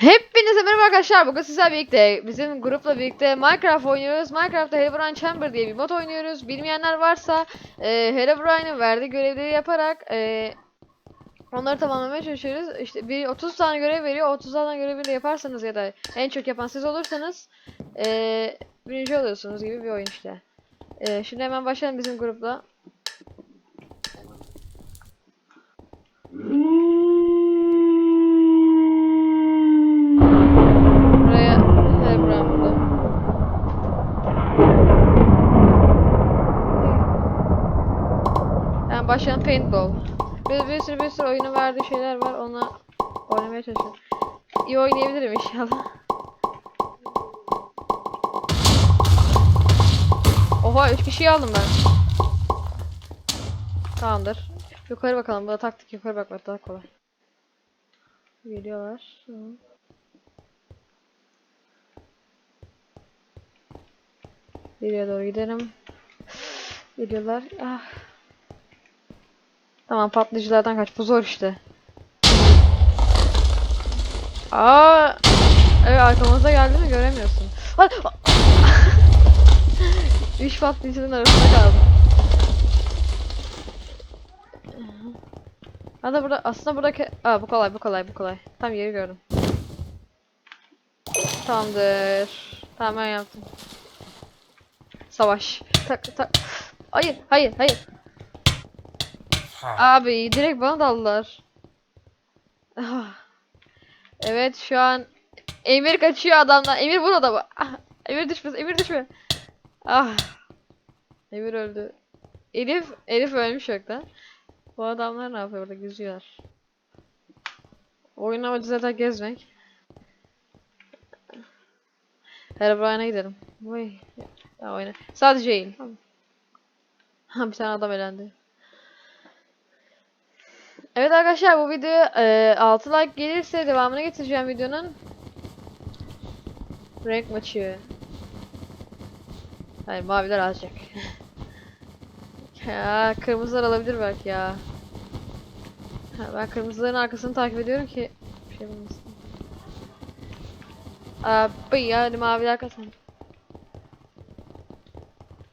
Hepinize merhaba arkadaşlar. Bugün sizlerle birlikte bizim grupla birlikte Minecraft oynuyoruz. Minecraft'ta Herobrine Chamber diye bir mod oynuyoruz. Bilmeyenler varsa e, Herobrine'ın verdiği görevleri yaparak e, onları tamamlamaya çalışıyoruz. İşte bir 30 tane görev veriyor. 30 tane görevi de yaparsanız ya da en çok yapan siz olursanız e, birinci oluyorsunuz gibi bir oyun işte. E, şimdi hemen başlayalım bizim grupla. Buraya Herobrine burada. Yani başlayalım paintball. Bir, bir sürü bir sürü oyunu verdiği şeyler var. Ona oynamaya çalışıyorum. İyi oynayabilirim inşallah. Oha 3 kişiyi aldım ben. Tamamdır. Yukarı bakalım. Burada taktik yukarı bakmak daha kolay. Geliyorlar. Geriye doğru gidelim. Geliyorlar. Ah. Tamam patlayıcılardan kaç. Bu zor işte. Aa. Evet arkamıza geldi mi göremiyorsun. Üç patlayıcının arasında kaldım. Hadi burada aslında buradaki Aa bu kolay bu kolay bu kolay. Tam yeri gördüm. Tamamdır. Tamam ben yaptım. Savaş. Tak tak. Hayır hayır hayır. Abi direkt bana daldılar. Ah. Evet şu an Emir kaçıyor adamdan. Emir burada mı? Ah, Emir düşmez. Emir düşme. Ah. Emir öldü. Elif, Elif ölmüş yoktan. Bu adamlar ne yapıyor orada geziyorlar. Oyun amacı zaten gezmek. Herobrine'e gidelim. Vay. Ya oyna. Sadece eğil. Ha bir tane adam elendi. Evet arkadaşlar bu video e, 6 like gelirse devamını getireceğim videonun. Renk maçı. Hayır maviler alacak. ya kırmızılar alabilir belki ya. Ha, ben kırmızıların arkasını takip ediyorum ki bir şey bulmasın. Abi yani maviler kazandı.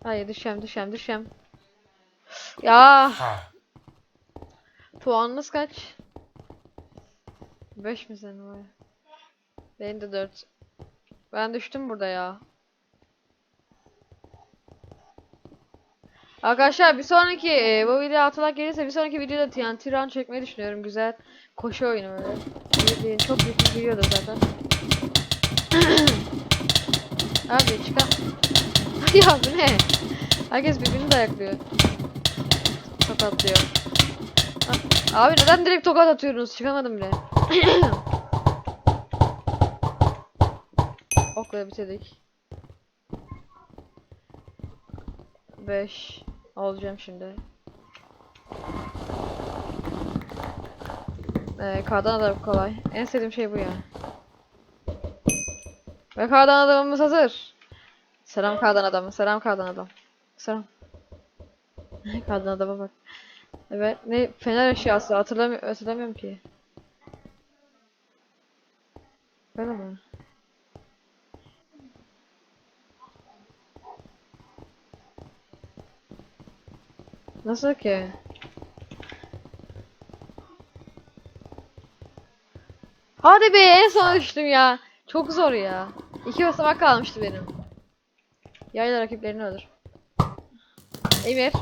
Hayır düşem düşem düşem. Ya puanınız kaç? 5 mi senin var? Benim de 4. Ben düştüm burada ya. Arkadaşlar bir sonraki e, bu video atılak gelirse bir sonraki videoda TNT Run çekmeyi düşünüyorum. Güzel koşu oyunu böyle. Bildiğin çok büyük bir biliyordu zaten. Abi çıkan. ya bu ne? Herkes birbirini dayaklıyor. Tokatlıyor. Abi neden direkt tokat atıyorsunuz? Çıkamadım bile. Okla bitirdik. 5 olacağım şimdi. Ee, kardan adam kolay. En sevdiğim şey bu ya. Ve kardan adamımız hazır. Selam kardan adamı. Selam kardan adam. Selam. kardan adama bak. Evet. Ne? Fener eşyası. Hatırlamıyorum, hatırlamıyorum ki. Böyle mi? Nasıl ki? Hadi be en son düştüm ya. Çok zor ya. İki basamak kalmıştı benim. Yayla rakiplerini öldür. Emir.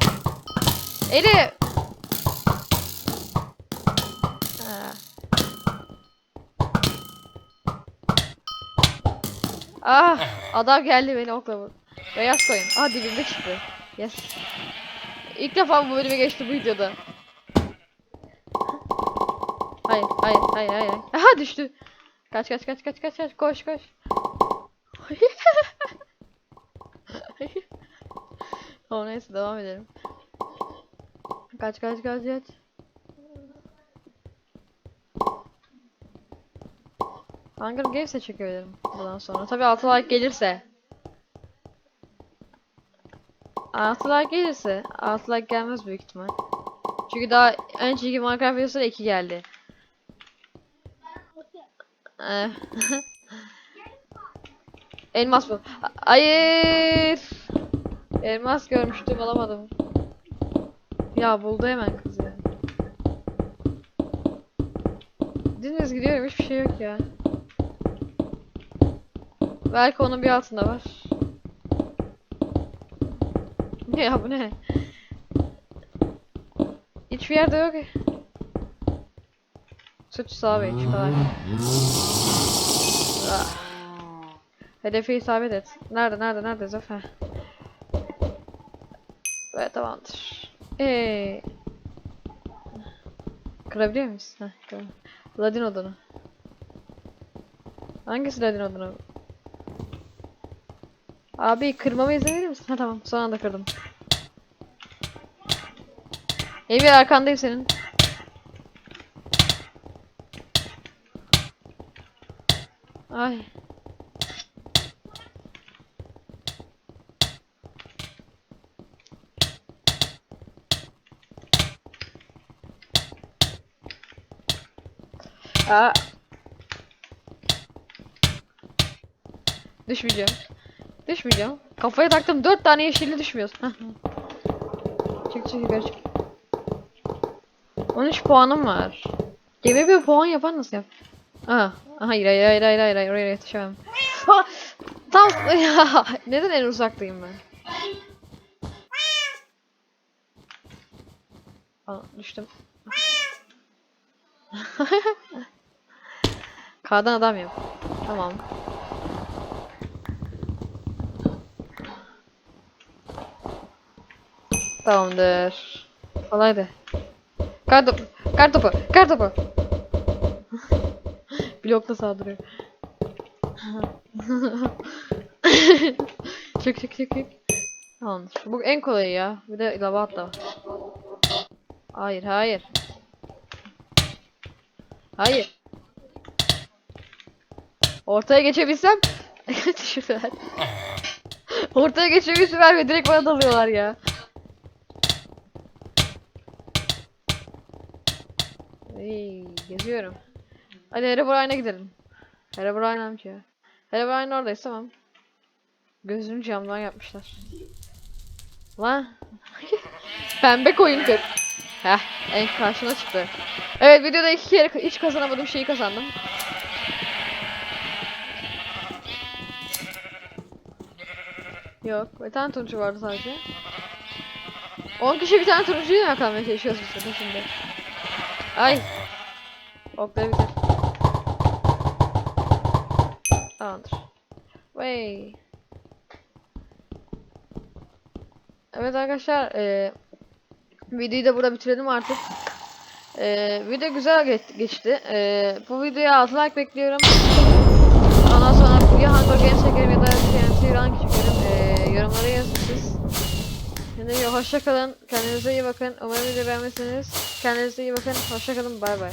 Eli. Ah, adam geldi beni okla vurdu. Beyaz koyun. Ah dibimde çıktı. Yes. İlk defa bu bölüme geçti bu videoda. Hayır, hayır, hayır, hayır. Aha düştü. Kaç kaç kaç kaç kaç kaç koş koş. tamam neyse devam edelim. Kaç kaç kaç kaç. Hunger Games'e çekebilirim bundan sonra. Tabii 6 like gelirse. 6 like gelirse. 6 like gelmez büyük ihtimal. Çünkü daha önceki Minecraft videosunda 2 geldi. Eh. Elmas bu. Hayır. Elmas görmüştüm alamadım. Ya buldu hemen kız ya. Dümdüz gidiyorum hiçbir şey yok ya. Belki onun bir altında var. Ne ya bu ne? Hiçbir yerde yok. Suç ve iç falan. Ah. Hedefe isabet et. Nerede nerede nerede Zafer? Evet tamamdır. Eee. Kırabiliyor muyuz? Heh, kıralım. Ladin odunu. Hangisi Ladin odunu? Abi kırmama izin verir misin? Ha tamam son anda kırdım. Emir arkandayım senin. Ay. Aa. Düşmeyeceğim. Düşmeyeceğim. Kafaya taktım. Dört tane yeşilli düşmüyorsun. Hah. çık çık yukarı çık. 13 puanım var. Gemi bir puan yapan nasıl yap? Aa, hayır hayır hayır hayır hayır oraya yetişemem. Tam ya neden en uzaktayım ben? Aa, düştüm. K'dan adam yap. Tamam. Tamamdır. Kolaydı. Kar topu. Kar topu. Kar topu. Blokla saldırıyor. çık çık çık çık. Tamamdır. Bu en kolayı ya. Bir de lava atla. Hayır hayır. Hayır. Ortaya geçebilsem. Ortaya geçebilsem ve direkt bana dalıyorlar ya. İyi, geziyorum. Hadi Herobrine'a gidelim. Herobrine amca. Herobrine oradayız tamam. Gözünü camdan yapmışlar. Lan. Pembe koyun kır. Heh, en karşına çıktı. Evet videoda iki kere hiç kazanamadığım şeyi kazandım. Yok, bir tane turuncu vardı sadece. 10 kişi bir tane turuncuyu yakalamaya çalışıyoruz biz şimdi. Ay. Okları bitir. Tamamdır. Vay. Evet arkadaşlar, eee videoyu da burada bitirelim artık. Eee video güzel geç- geçti. Eee bu videoya 6 like bekliyorum. Ondan sonra ya Hunger Games çekerim ya da TNT rank çekerim. Eee yorumlara yazın siz. Şimdi hoşça kalın. Kendinize iyi bakın. Umarım video beğenmişsiniz. Kendinize iyi bakın. Hoşça kalın. Bay bay.